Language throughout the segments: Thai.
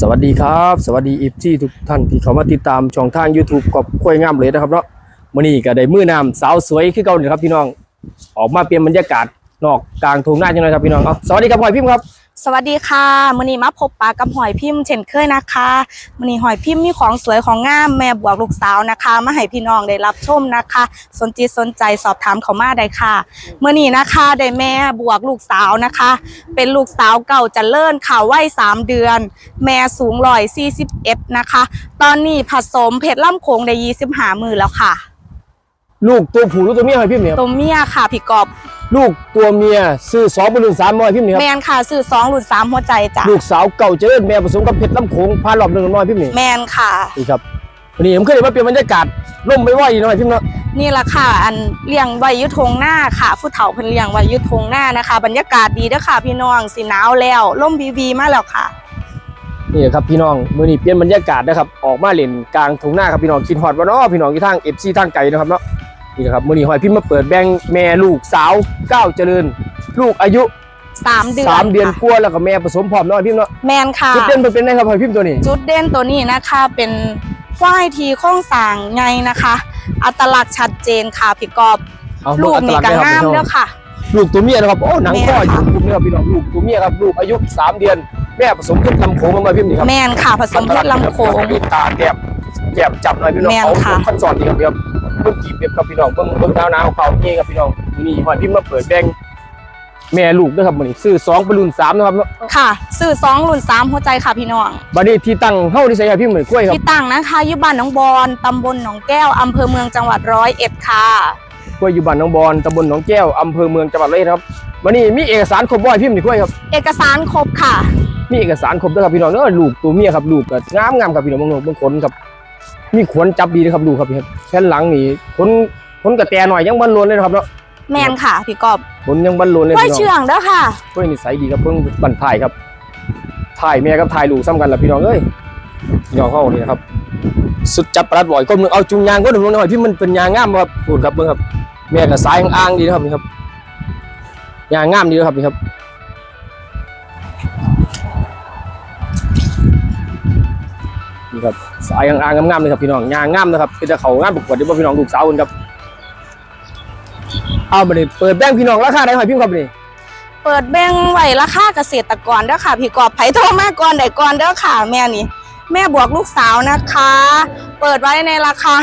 สวัสดีครับ สวัสดีอีฟที่ทุกท่านที่เข้ามาติดตามช่องทาง YouTube กับค่อยงามเลยนะครับเนาะมื่อนี้ก็ได้มือน้ำสาวสวยขึ้นเก่านี่ครับพี่น้อง ออกมาเปลี่ยนบรรยากาศนอกกลางทุ่งนาจังเลยครับพี่น้องเอาสวัสดีครับพ่อยพิมพ์ครับ สวัสดีค่ะมื้อนี้มาพบปะกับหอยพิมพ์เช่นเคยนะคะมื้อนี้หอยพิมพ์มีของสวยของงามแม่บวกลูกสาวนะคะมาให้พี่น้องได้รับชมนะคะ สนจิตสนใจสอบถามเขามาได้ค่ะมื้อนี้นะคะได้แม่บวกลูกสาวนะคะ เป็นลูกสาวเก่าเจะเลิ่นข่าววัยสามเดือน แม่สูงร้อยสี่สิบเอฟนะคะ ตอนนี้ผสมเพชรล่ำโขงได้ยี่สิบหามือแล้วค่ะ ลูกตัวผู้ลูกตัวเมียพ่อยพิมพ์เนี่ยครับตัวเมียค่ะพี่กอบ ลูกตัวเมียซื้อสองบรรลุสามพ่อยพิมพ์เนี่ยคแมรับนค่ะซื้อสองหลุดสามหัวใจจ้ะลูกสาวเก่าเจริญแม่ผสมกับเพชรลำโขงพารอบหนึ่งน้อยพิมพ์นี่แมนค่ะ นี่ครับวันนี้ผมเคยเห็นว่าเปลี่ยนบรรยากาศร่มไม่ไหวดีหน่อยพิมพ์เนาะนี่แหละค่ะ อันเลี้ยงไว้อยุทงหน้าค่ะ ผู้เฒ่าเพิ่นเลี้ยงไว้อยุทงหน้านะคะ บรรยากาศดีเด้อค่ะพี่น้องสิหนาวแล้วล่มวีวีมาแล้วค่ะ นี่ครับพี่น้องมื้อนี้เปลี่ยนบรรยากาศนะครับออกมาเล่นกลางทุ่งนาครับพี่น้องคิดฮอดว่าเนาะพี่น้องที่ทาง FC ทางไกลนะครับเนาะ นี่นะครับมื้อนี้หอยพิมพ์มาเปิดแบ่งแม่ลูกสาวก้าวเจริญ ลูกอายุ3เดือนสามเดือนค่ะกว่าแล้วก็แม่ผสมพร้อมเนาะหอยพิมพ์เนาะแมนค่ะจุดเด่นมันเป็นไงครับหอยพิมพ์ตัวนี้จุดเด่นตัวนี้นะคะเป็นควายทีโค้งสร้างไงนะคะ อัตลักษณ์ชัดเจนค่ะพี่กอบเอาลูกอัตนี่ลัษก็ณ์ได้งามครับพี่น้แล้องวค่ะ ลูกตัวเมียนะครับโอ้หนังแม่ข้ออยู่ค่ะคุมเนี่ยครับพี่น้องลูกตัวเมียครับลูกอายุสามเดือนแม่ผสมเพชรลำโขงมาหอยพิมพ์นี่ครับแมนค่ะผสมเพชรลำโขงมีตาแก้มแก้มจับหน่อยพี่น้องแม่นเอาค่ะขั้นสอนดีครับพี่ครับ เบิ่งกีบเบียบครับพี่น้องเบิ่งเบิ่งดาวหนาวเขานี่ครับพี่น้องนี่หอยพิมพ์มาเปิดแบ่งแม่ลูกด้วยครับมื้อนี้ซื้อสองบรรลุนสามนะครับเนาะค่ะซื้อสองหลุดสามหัวใจค่ะพี่น้องบัดนี้ที่ตั้งเฮาที่ใส่หอยพิมพ์เหมือนกล้วยครับที่ตั้งนะคะอยุบานหนองบอนตำบลหนองแก้วอำเภอเมืองจังหวัดร้อยเอ็ดค่ะกล้วยอยู่บ้านหนองบอนตำบลหนองแก้วอำเภอเมืองจังหวัดเลยครับบัดนี้มีเอกสารครบบ่อยพิมพ์นี่กล้วยครับ เอกสารครบค่ะมีเอกสารครบด้วยครับพี่น้องเด้อลูกตัวเมียครับลูกก็งามงามๆครับพี่น้องเบิ่งเบิ่งขนครับ มีขนจับดีนะครับลูกครับพี่ครับแค่นหลังนี่ขนขนกระแตหน่อยยังบันลวนเลยนะครับเนาะแมนค่ะพี่กอบขนยังบันลวนเลยกล้วยพี่น้องเชื่องเด้อค่ะกล้วยนิสัยดีครับเพิ่งบันถ่ายครับถ่ายแม่กับถ่ายลูกซ้ำกันล่ะพี่น้องเอ้ยพี่น้องเข้านี่นะครับ สุดจับประหลัดบ่อยก้มหนึงเอาจุงยางก็หนึ่งลงหน่อยพี่มันเป็นยางงามบ่ครับพูดครับเบิ่งครับ แม่กับสายอ่างๆดีนะครับนี่ครับยางงามดีนะครับนี่ครับ นี่ครับสายอ่างๆงามๆเลยครับพี่น้องยางงามนะครับเป็นจะเขางานประกวดที่ว่าพี่น้องลูกสาวคนครับเอามาเลยเปิดแบงค์พี่น้องราคาได้หอยพิมพ์ครับนี่เปิดแบ่งไว้ราคาเกษตรกรเด้อค่ะ พี่กอบไผ่โทรมาก่อนได้ก่อนเด้อค่ะแม่นี่ แม่บวกลูกสาวนะคะ เปิดไว้ในราคา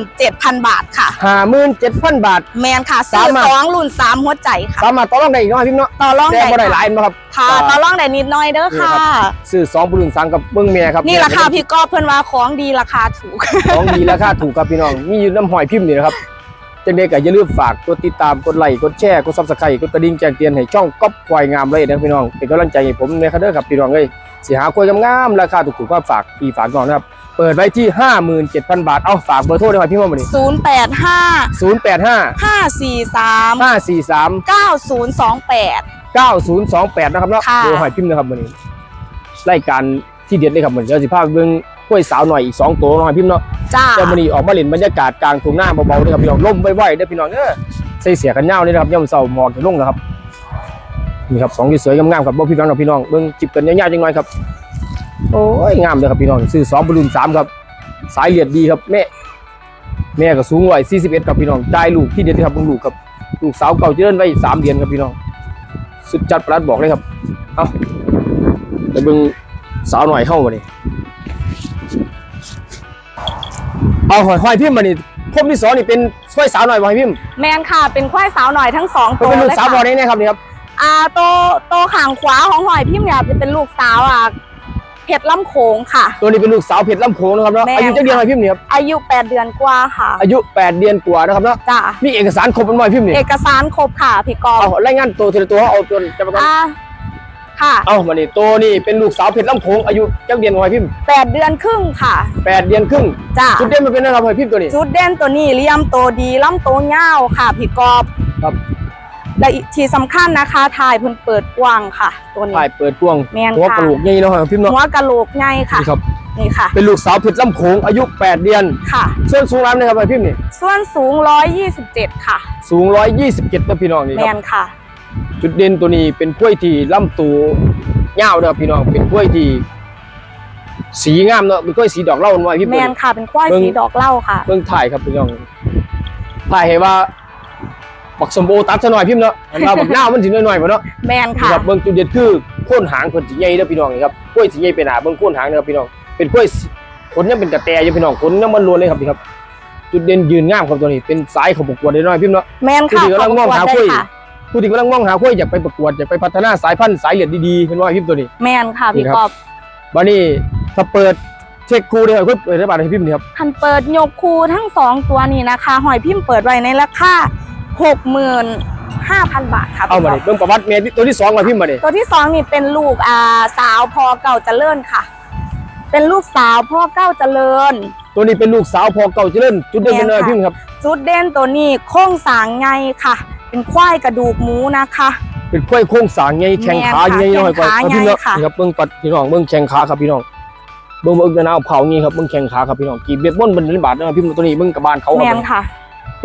57,000 บาทค่ะ ห้าหมื่นเจ็ดพันบาท แมนค่ะซื้อสามารถสองรุ่นสามหัวใจค่ะ สามารถต่อรองได้อีกเนาะพิมพ์เนาะต่อรองแต่ได้บ่ได้หลาค่ะยนะครับค่ะอ่าต่อรองได้นิดหน้อยเด้อค่ะนี่ครับซื้อสองปรุนสังกับเบิ้งเมียครับนี่ราคาพี่กอบเพิ่นว่าของดีราคาถูก ของดีราคาถูกครับพี่น้อง มีอยู่น้ำหอยพิมพ์นี่นะครับจังเด็กก็อย่าลืมฝากกดติดตามกดไลค์กดแชร์กดซับสไครต์กดกระดิ่งแจ้งเตือนให้ช่องก๊อปควายงามเลยนะพี่น้องเป็นกำลังใจให้ผมในคันเดอร์ครับพี่น้องเอ้ย สิหาควายงามๆราคาถูกๆก็ฝากพี่ฝากน้องนะครับ เปิดไว้ที่ 57,000 บาท เอาฝากเบอร์โทรได้ไหมพี่ว่ามาดิ085 085 543 543 9028 9028 นะครับเนาะค่ะเบอร์หอยพิมพ์นะครับวันนี้รายการที่เด็ดเลยครับเหมือนเดี๋ยวสิพาไปเบิ่งกล้วยสาวหน่อยอีกสองตัวเนาะหอยพิมพ์เนาะ จ้าแต่วันนี้ออกมาเล่นบรรยากาศกลางทุ่งนาเบาๆด้วยครับพี่น้องลมไว้ๆเด้อพี่น้องเด้อใส่เสียกันยาวเลยนะครับย่ำเสาหมอกถึงลงนะครับ นี่ครับสองที่สวยงามๆครับบ่พี่น้องกับพี่น้องเบิ่งจิบกันยาวๆจังหน่อยครับโอ้ยงามเลยครับพี่น้องซื้อสองบอลลูนสามครับ สายเลียดดีครับแม่แม่ก็สูงร้อยสี่สิบเอ็ดครับพี่น้องจ่ายลูกที่เด็ดครับเบิ่งลูกครับลูกสาวเก่าเจริญไว้สามเดือนครับพี่น้อง สุดจัดประหลัดบอกเลยครับเอาไปเบิ่งสาวหน่อยเข้ามาดิเอาหอยหอยพิมพ์มานี่พมที่สองนี่เป็นช่วยสาวหน่อยบ่หอยพิมพ์แมนค่ะเป็นควายสาวหน่อยทั้งสองเป็นตัวเป็นลูกเลยสาวบ่อค่ะนี้นะครับนี่ครับ อ่าโตโตขางขวาของหอยพิมพ์เนี่ยจะเป็นลูกสาวอะเพชรล่ำโขงค่ะ ตัวนี้เป็นลูกสาวเพชรลำโขงนะครับเนาะแม่ อายุจักเดือนหอยพิมพ์นี่ครับอายุ 8 เดือนกว่าค่ะอายุแปดเดือนกว่านะครับเนาะจ้ามีเอกสารครบเป็นหอยพิมพ์นี่เอกสารครบค่ะพี่กอเอาบรายงานตัวทีละตัวเอาตัวจะมาก่อนอ่าค่ะ เอามานี่ตัวนี้เป็นลูกสาวเพชรลำโขงอายุจักเดือนหอยพิมพ์8 เดือนครึ่งค่ะแปดเดือนครึ่งจ้าจุดเด่นมันเป็นอะไรครับหอยพิมพ์ตัวนี้ จุดเด่นตัวนี้เลี่ยมโตดีล่ำโตเง่าวค่ะพี่กอบครับ และอีกที่สำคัญนะคะทายเพิ่นเปิดกว้างค่ะ ตัวนี้ ถ่ายเปิดกว้างแม่นหัวค่ะ กระโหลกใหญ่เนาะหอยพิมพ์เนาะหัวกะโหลกใหญ่ค่ะ นี่ครับ นี่ค่ะ เป็นลูกสาวเพชรลำโขงอายุ 8 เดือน ค่ะ ส่วนสูงร้านนะครับพี่พิมพ์นี่ส่วนสูง 127 ค่ะ สูง 127นะพี่น้องนี่แมครับ นค่ะ จุดเด่นตัวนี้เป็นกล้วยที่ลำตัวยาวนะครับพี่น้อง เป็นกล้วยที่สีงามเนาะ เป็นกล้วยสีดอกเหล้าหน่อยพี่แมเปิ้นลค่ะเป็นควายเบิ่ง สีดอกเหล้าค่ะ เบิ่งถ่ายครับพี่น้องถ่ายให้ว่า บักสมโอตัดซะหน่อยพี่เนาะอันว่าบักหน้าวมันสิน้อยๆบ่เนาะแมนนี่ค่ะครับเบิ่งจุดเด่นคือโค่นหางเพิ่นสิใหญ่เด้อพี่น้องนี่ครับกล้วยสิใหญ่เป็นหน้าเบิ่งโค่นหางเด้อพี่น้องเป็นกล้วยสีขนยังเป็นกระแตอยู่พี่น้องขนยังมันล้วนเลยครับนี่ครับ จุดเด่นยืนงามครับตัวนี้เป็นสายของประกวดได้น้อยพี่เนาะแมนค่ะผู้ที่กำลังมองหาขบคุคุณยได้ค่ะผู้ที่กำลังมองหาข้อยอยากไปประกวดอยากไปพัฒนาสายพันธุ์สายเลือดดีๆเป็นว่าพี่ตัวนี้แมนค่ะนี่พี่ครับกอบวันนี้ถ้าเปิดเช็คคู่ได้ครับเปิดได้บาทให้พี่นี่ครับคันเปิดยกคูทั้งสองตัวนี้นะคะ หอยพิมพ์เปิดไว้ในราคา หกหมื่นห้าพันบาทค่ะเอามาพี่ดิกบเบิ่งประวัติเมย์ตัวที่สองมาพี่มาดิตัวที่สองนี่เป็นลูกอ่าสาวพอเก่าเจริญค่ะ เป็นลูกสาวพ่อเก้าเจริญ ตัวนี้เป็นลูกสาวพอเก่าเจริญจุดเด่นเป็นอะไรแม่นค่ะพี่ครับ จุดเด่นตัวนี้โค้งสางไงค่ะ เป็นควายกระดูกหมูนะคะเป็นกล้วยโค้งสร้างไงแข้งขาแม่นค่ะไงหน่อยกว่าแข้งขาเอาพี่เนาะใหญ่ค่ะนี่ครับเบิ่งปัดพี่น้องเบิ่งแข้งขาครับพี่น้องเบิ่งเบิ่งหน้าเผางี้ครับเบิ่งแข้งขาครับพี่น้องกีบเบ็ดบ่นเป็นบาทนะพี่ตัวนี้เบิ่งกระบาลเขาคแมรับนค่ะ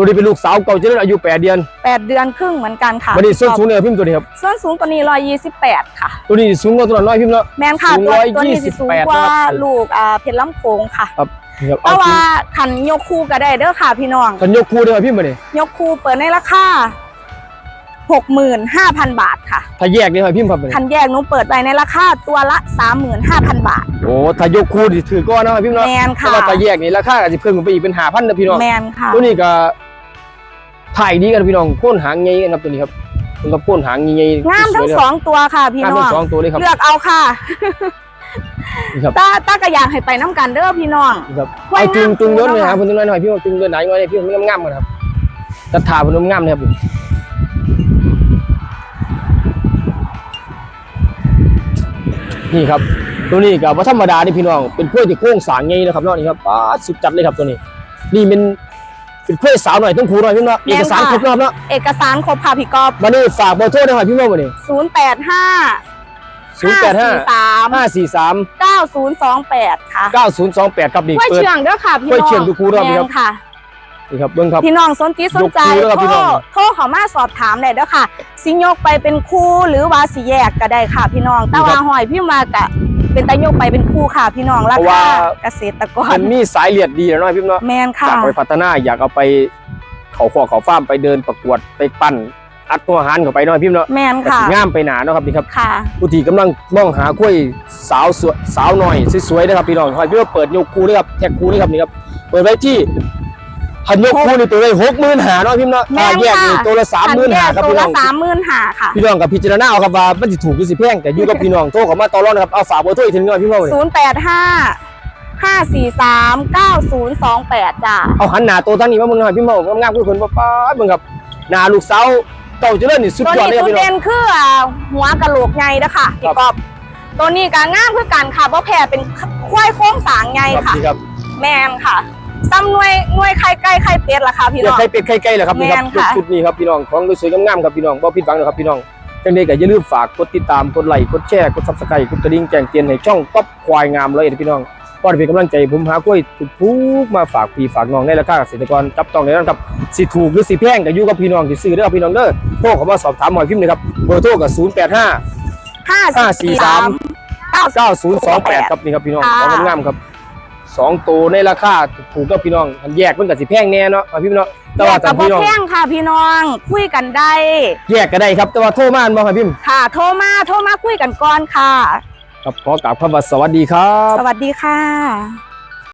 ตัวนี้เป็นลูกสาวเก่าเจริญอายุ 8 เดือนแปดเดือนครึ่งเหมือนกันค่ะวันนี้ส้นสูงเนี่ยพี่ตัวนี้ครับส่วนสูงตัวนี้ร้อยยี่สิบแปดค่ะ ตัวนี้สูงกว่าตัวนั้นน้อยพี่เนาะแมนค่ะสูงตัว128ตัวนี้สิสูงกว่านะครับลูกอ่าเพชรลำโขงค่ะนี่ครับแต่เอาจริว่างขันยกคู่ก็ได้เด้อค่ะพี่น้องกันยกคู่ได้ไหมพี่มาดิยกคู่เปิดในราคาหกหมื่นห้าพันบาทค่ะ ถ้าแยกได้ไหมพี่ครับมาดิคันแยกหนูเปิดไว้ในราคาตัวละสามหมื่นห้าพันบาท โอ้ถ้ายกคู่ดิถือก้อนนะพี่เนาะแมนแต่ค่ะว่าถ้าแยกนี่ราคาอาจจะเพิ่มขึ้นไปอีกเป็น5,000นะพี่น้องแมนค่ะตัวนี้ก็ ถ่ายดีกันพี่น้องโค่นหางใหญ่กันครับตัวนี้ครับมันก็โค่นหางใหญ่ๆงามทั้งวยๆเลยสองตัวค่ะ พี่งามน้ทั้องงสองตัวเลยครับเลือกเอาค่ะนี่ครับตาตากระยางให้ไปน้ำกันเด้อพี่น้องนี่ครับไว้เอาจุงงามจุงย้อนคู่เลยเนาะครับคุณจุงน้อยหน่อยพี่ว่าจุงเดินไหนไว้พี่มันงามๆกันครับกระถาพนมงามเลยครับนี่ครับ ตัวนี้กับว่าธรรมดานี่พี่น้องเป็นกล้วยที่โค้งสร้างไงนะครับเนาะนี่ครับป้าดสุดจัดเลยครับตัวนี้ นี่เป็น เป็นกล้วยสาวหน่อยต้องครูหน่อยพี่เนาะเอกสารครบรอบเนาะเอกสารครบค่ะพี่กอบมานี่ฝากเบอร์โทรได้ไหมพี่เมื่อวันนี้ศูนย์แปดห้าศูนย์แปดห้าสามห้าสี่สามเก้าศูนย์สองแปดค่ะเก้าศูนย์สองแปดครับนี่กล้วยเปิดเชื่องเด้อค่ะพี่กล้วยน้องเชื่องทุกคู่เด้อพี่ครับแม่นค่ะนี่ครับเบิ้งครับพี่น้องสนจิตสนใจยกคู่เด้อโทพี่รน้องโทรเขามาสอบถามได้เด้อค่ะ สิยกไปเป็นคู่หรือว่าสิแยกก็ได้ค่ะ พี่น้องแต่ว่าหอยพี่มากะ เป็นตายกไปเป็นคู่ค่ะพี่น้องราเพราะว่าคาเกษตรกรมันมีสายเลือดดีแล้วเนาะพี่เนาะแมนอค่ะ ยากไปพัฒนาอยากเอาไปเขาขอเขาฟาร์มไปเดินประกวดไปปั้นอัดตัวอาหารเข้าไปเนาะพี่เนาะแมนก็ค่ะสิงามไปหนาเนาะครับนี่ครับ ค่ะ ผู้ที่กำลังมองหากล้วยสาวสวยสาวหน่อยสวยๆนะครับพี่น้องคอยพี่ว่าเปิดยกคู่ด้วยครับแท็กคู่ด้วยครับนี่ครับเปิดไว้ที่ หันยกคู่นี่ตัวเลยหกหมื่นหาเนาะพี่เนาะแม่ถ้านแยกนี่ค่ะตัวละสามหมื่นหาครับตัวพี่น้ละองสามหมื่นหาค่ะพี่น้องกับพิจารณาเอาครับว่ามันสิถูกหรือสิแพงแต่อยู่กับพี่น้องโทรเข้ามาต่อรองนะครับเอาฝากเบอร์โทรอีกทีนึงหน่อยพี่น้องเลยศูนย์แปดห้าห้าสี่สามเก้าศูนย์สองแปดจ้ะเอาหันหน้าตัวทางนี้มาเบิ่งหน่อยพี่น้องงามๆคือคนป้าดเบิ่งครับหน้าลูกสาวเก่าเจริญนี่สุดตัวยอดเลยนี้ครับจุดพี่น้อเด่งนคืออ่าหัวกะโหลกไงนะคะพี่ครับกอบตัวนี้ก็งามคือกันค่ะเพราะแผ่เป็นควายโค้งสางไงครับค่ะนี่ครับแมนค่ะ ซ้ำหน่วยหน่วยไข่ไก่ไข่เป็ดล่ะค่ะพี่เดี๋ยน้วองใครเป็ดใครไก่เหรอครับนี่ครับแม่นค่ะ ชุดนี้ครับพี่น้องของสวยๆงามๆครับพี่น้องบ่ผิดหวังนะครับพี่น้องจังได๋ก็อย่าลืมฝากกดติดตามกดไลค์กดแชร์กด Subscribe กดกระดิ่งแจ้งเตือนให้ช่องก๊อปควายงามเลยพี่น้องก็เป็นกำลังใจผมหากล้วยถูกๆมาฝากพี่ฝากน้องในราคาเกษตรกรจับต้องได้นะครับสิถูกหรือสิแพงก็อยู่กับพี่น้องที่ซื้อเด้อครับพี่น้องเด้อโทรเข้ามาสอบถามหน่อยพิมพ์เลยครับเบอร์โทรก็085 ห้าห้าสี่สามเก้า9028ครับนี่ครับพี่น้องค่ะของงามๆครับ สองตัวในราคาถูกกับพี่น้องอันแยกมันก็สิแพงแน่เนาะเอาพี่น้องแต่แยว่ากแต่กับพ่พี่น้องแพงค่ะพี่น้องคุยกันได้ แยกก็ได้ครับแต่ว่าโทรมาอันบ่ครับพิมพ์ค่ะโทรมาโทรมาคุยกันก่อนค่ะครับขอกราบคำว่าสวัสดีครับ สวัสดีค่ะ